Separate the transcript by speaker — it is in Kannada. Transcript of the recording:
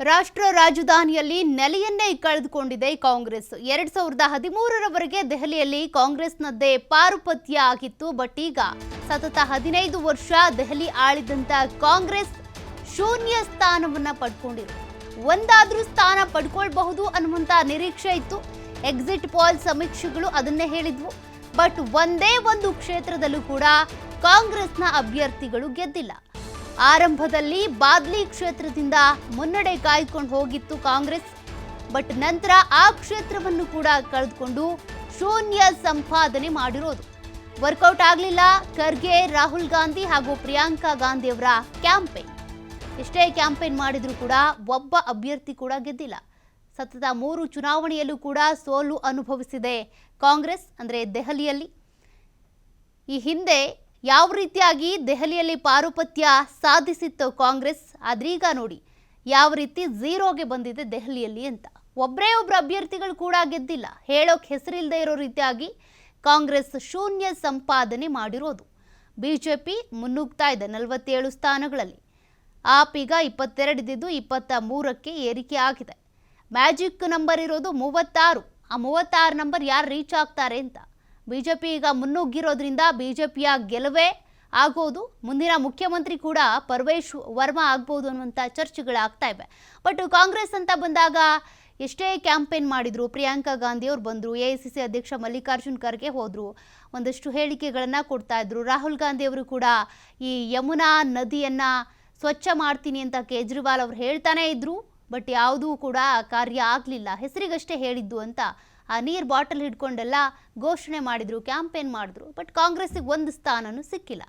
Speaker 1: ರಾಷ್ಟ್ರ ರಾಜಧಾನಿಯಲ್ಲಿ ನೆಲೆಯನ್ನೇ ಕಳೆದುಕೊಂಡಿದೆ ಕಾಂಗ್ರೆಸ್. ಎರಡ್ ಸಾವಿರದ ಹದಿಮೂರರವರೆಗೆ ದೆಹಲಿಯಲ್ಲಿ ಕಾಂಗ್ರೆಸ್ನದ್ದೇ ಪಾರುಪತ್ಯ ಆಗಿತ್ತು, ಬಟ್ ಈಗ ಸತತ ಹದಿನೈದು ವರ್ಷ ದೆಹಲಿ ಆಳಿದಂತ ಕಾಂಗ್ರೆಸ್ ಶೂನ್ಯ ಸ್ಥಾನವನ್ನ ಪಡ್ಕೊಂಡಿದೆ. ಒಂದಾದ್ರೂ ಸ್ಥಾನ ಪಡ್ಕೊಳ್ಬಹುದು ಅನ್ನುವಂತ ನಿರೀಕ್ಷೆ ಇತ್ತು. ಎಕ್ಸಿಟ್ ಪೋಲ್ ಸಮೀಕ್ಷೆಗಳು ಅದನ್ನೇ ಹೇಳಿದ್ವು. ಬಟ್ ಒಂದೇ ಒಂದು ಕ್ಷೇತ್ರದಲ್ಲೂ ಕೂಡ ಕಾಂಗ್ರೆಸ್ನ ಅಭ್ಯರ್ಥಿಗಳು ಗೆದ್ದಿಲ್ಲ. ಆರಂಭದಲ್ಲಿ ಬಾದ್ಲಿ ಕ್ಷೇತ್ರದಿಂದ ಮುನ್ನಡೆ ಕಾಯ್ಕೊಂಡು ಹೋಗಿತ್ತು ಕಾಂಗ್ರೆಸ್. ಬಟ್ ನಂತರ ಆ ಕ್ಷೇತ್ರವನ್ನು ಕೂಡ ಕಳೆದುಕೊಂಡು ಶೂನ್ಯ ಸಂಪಾದನೆ ಮಾಡಿರೋದು. ವರ್ಕೌಟ್ ಆಗಲಿಲ್ಲ. ಖರ್ಗೆ, ರಾಹುಲ್ ಗಾಂಧಿ ಹಾಗೂ ಪ್ರಿಯಾಂಕಾ ಗಾಂಧಿ ಅವರ ಕ್ಯಾಂಪೇನ್ ಎಷ್ಟೇ ಕ್ಯಾಂಪೇನ್ ಮಾಡಿದರೂ ಕೂಡ ಒಬ್ಬ ಅಭ್ಯರ್ಥಿ ಕೂಡ ಗೆದ್ದಿಲ್ಲ. ಸತತ ಮೂರು ಚುನಾವಣೆಯಲ್ಲೂ ಕೂಡ ಸೋಲು ಅನುಭವಿಸಿದೆ ಕಾಂಗ್ರೆಸ್, ಅಂದರೆ ದೆಹಲಿಯಲ್ಲಿ. ಈ ಹಿಂದೆ ಯಾವ ರೀತಿಯಾಗಿ ದೆಹಲಿಯಲ್ಲಿ ಪಾರುಪತ್ಯ ಸಾಧಿಸಿತ್ತು ಕಾಂಗ್ರೆಸ್? ಆದ್ರೀಗ ನೋಡಿ, ಯಾವ ರೀತಿ ಝೀರೋಗೆ ಬಂದಿದೆ ದೆಹಲಿಯಲ್ಲಿ ಅಂತ. ಒಬ್ಬರೇ ಒಬ್ಬರು ಅಭ್ಯರ್ಥಿಗಳು ಕೂಡ ಗೆದ್ದಿಲ್ಲ. ಹೇಳೋಕೆ ಹೆಸರಿಲ್ಲದೆ ಇರೋ ರೀತಿಯಾಗಿ ಕಾಂಗ್ರೆಸ್ ಶೂನ್ಯ ಸಂಪಾದನೆ ಮಾಡಿರೋದು. ಬಿಜೆಪಿ ಮುನ್ನುಗ್ತಾ ಇದೆ ನಲವತ್ತೇಳು ಸ್ಥಾನಗಳಲ್ಲಿ. ಆಪ್ ಈಗ ಇಪ್ಪತ್ತೆರಡಿದ್ದು ಇಪ್ಪತ್ತ ಮೂರಕ್ಕೆ ಏರಿಕೆ ಆಗಿದೆ. ಮ್ಯಾಜಿಕ್ ನಂಬರ್ ಇರೋದು ಮೂವತ್ತಾರು. ಆ ಮೂವತ್ತಾರು ನಂಬರ್ ಯಾರು ರೀಚ್ ಆಗ್ತಾರೆ ಅಂತ. ಬಿಜೆಪಿ ಈಗ ಮುನ್ನುಗ್ಗಿರೋದ್ರಿಂದ ಬಿಜೆಪಿಯ ಗೆಲುವೇ ಆಗೋದು. ಮುಂದಿನ ಮುಖ್ಯಮಂತ್ರಿ ಕೂಡ ಪರ್ವೇಶ್ ವರ್ಮಾ ಆಗ್ಬೋದು ಅನ್ನುವಂಥ ಚರ್ಚೆಗಳಾಗ್ತಾ ಇವೆ. ಬಟ್ ಕಾಂಗ್ರೆಸ್ ಅಂತ ಬಂದಾಗ ಎಷ್ಟೇ ಕ್ಯಾಂಪೇನ್ ಮಾಡಿದ್ರು, ಪ್ರಿಯಾಂಕಾ ಗಾಂಧಿ ಅವ್ರು ಬಂದರು, ಎ ಐ ಸಿ ಸಿ ಅಧ್ಯಕ್ಷ ಮಲ್ಲಿಕಾರ್ಜುನ್ ಖರ್ಗೆ ಹೋದರು, ಒಂದಷ್ಟು ಹೇಳಿಕೆಗಳನ್ನು ಕೊಡ್ತಾ ಇದ್ರು. ರಾಹುಲ್ ಗಾಂಧಿ ಅವರು ಕೂಡ ಈ ಯಮುನಾ ನದಿಯನ್ನು ಸ್ವಚ್ಛ ಮಾಡ್ತೀನಿ ಅಂತ ಕೇಜ್ರಿವಾಲ್ ಅವ್ರು ಹೇಳ್ತಾನೇ ಇದ್ರು, ಬಟ್ ಯಾವುದೂ ಕೂಡ ಕಾರ್ಯ ಆಗಲಿಲ್ಲ. ಹೆಸರಿಗಷ್ಟೇ ಹೇಳಿದ್ದು ಅಂತ ಆ ನೀರು ಬಾಟಲ್ ಹಿಡ್ಕೊಂಡೆಲ್ಲ ಘೋಷಣೆ ಮಾಡಿದ್ರು ಕ್ಯಾಂಪೇನ್ ಮಾಡಿದ್ರು ಬಟ್ ಕಾಂಗ್ರೆಸ್ಸಿಗೆ ಒಂದು ಸ್ಥಾನನೂ ಸಿಕ್ಕಿಲ್ಲ.